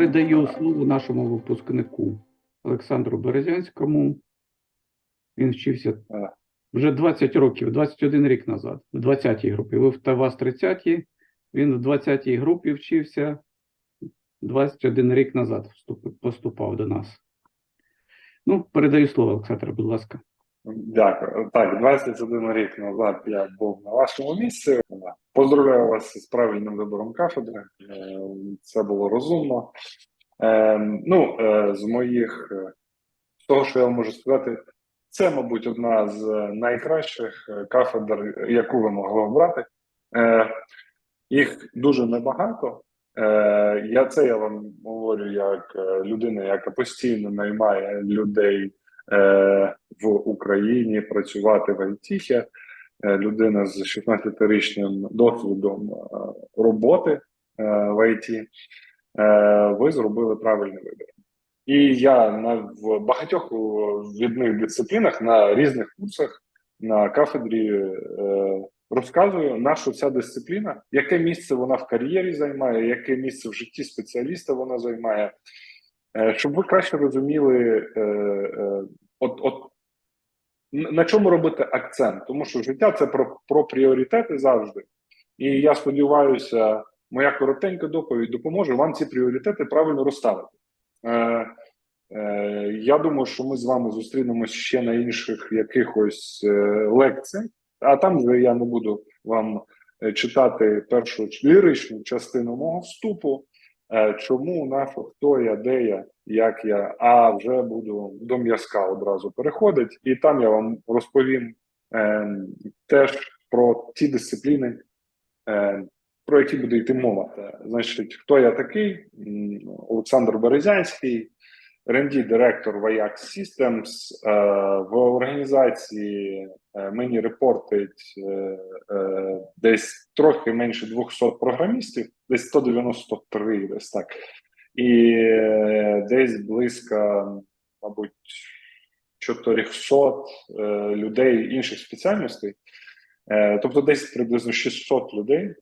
передаю слово нашому випускнику Олександру Березянському. Він вчився вже 20 років, 21 рік назад, в 20-й групі. Ви в ТАВАС 30-й, він в 20-й групі вчився 21 рік назад поступав до нас. Ну, передаю слово, Олександр, будь ласка. Дякую. Так, 21 рік назад я був на вашому місці. Поздравляю вас з правильним вибором кафедри. Е, Це було розумно. Е, Ну, е, з моїх того, що я можу сказати, це, мабуть, одна з найкращих кафедр, яку ви могли обрати. Їх дуже небагато. Я це я вам говорю як людина, яка постійно наймає людей в Україні працювати в ІТ. Е, Людина з 16-річним досвідом е, роботи е, в ІТ. Е, Ви зробили правильний вибір. І я на в багатьох відних дисциплінах на різних курсах на кафедрі е, розказую, на що ця дисципліна, яке місце вона в кар'єрі займає, яке місце в житті спеціаліста вона займає, е, щоб ви краще розуміли, е, е, от, от на чому робити акцент, тому що життя це про, про пріоритети завжди. І я сподіваюся, моя коротенька доповідь допоможе вам ці пріоритети правильно розставити. Е, е, я думаю, що ми з вами зустрінемось ще на інших якихось е, лекціях, а там вже я не буду вам е, читати першу ліричну частину мого вступу. Е, чому, на хто я, де я, як я, а вже буду до м'язка одразу переходить, і там я вам розповім е, теж про ті дисципліни, е, про які буде йти мова. Значить, хто я такий? Олександр Березянський, rd директор Vayax Systems. Е, в організації е, мені репортить е, десь трохи менше 200 програмістів, десь 193, десь так. І десь близько, мабуть, 400 е, людей інших спеціальностей. Тобто десь приблизно 600 людей.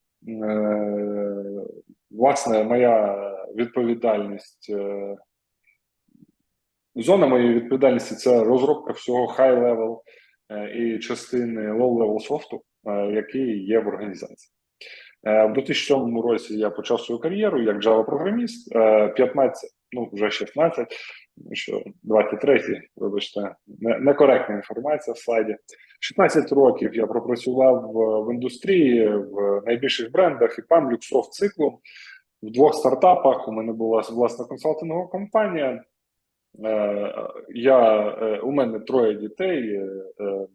Власне, моя відповідальність. Зона моєї відповідальності це розробка всього high-level е, і частини low-level софту, е, який є в організації. Е, В 2007 році я почав свою кар'єру як Java-програміст, е, 15, ну вже 16, тому що 23, вибачте, некоректна інформація в слайді. 16 років я пропрацював в, індустрії в найбільших брендах і Luxoft, Циклум. В двох стартапах у мене була власна консалтингова компанія. Е, я, е, у мене троє дітей, е,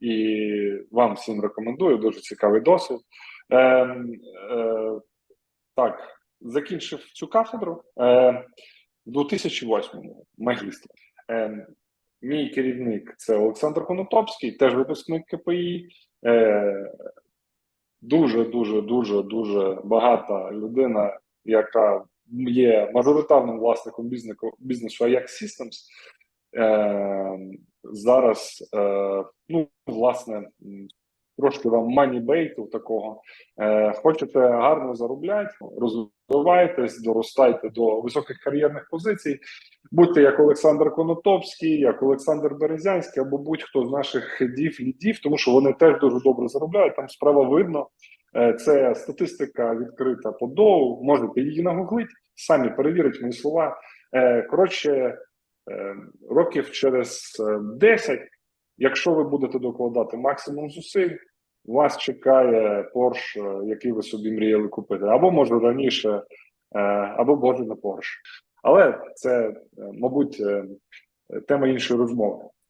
і вам всім рекомендую, дуже цікавий досвід. Е, е, так, закінчив цю кафедру в 2008-му магістр. Е, мій керівник це Олександр Конотопський, теж випускник КПІ. Дуже, дуже, дуже, дуже багата людина, яка є мажоритарним власником бізнесу, бізнесу Ajax Systems. Е, зараз, е, ну, власне, трошки вам манібейту такого. Е, хочете гарно заробляти, розвивайтесь, доростайте до високих кар'єрних позицій. Будьте як Олександр Конотопський, як Олександр Березянський, або будь-хто з наших хедів, лідів, тому що вони теж дуже добре заробляють. Там справа видно. Е, Це статистика відкрита по доу. Можете її нагуглити, самі перевірити мої слова. Е, Коротше, е, років через е, 10, якщо ви будете докладати максимум зусиль, вас чекає Porsche, який ви собі мріяли купити, або може раніше, або може на Porsche. Але це, мабуть, тема іншої розмови.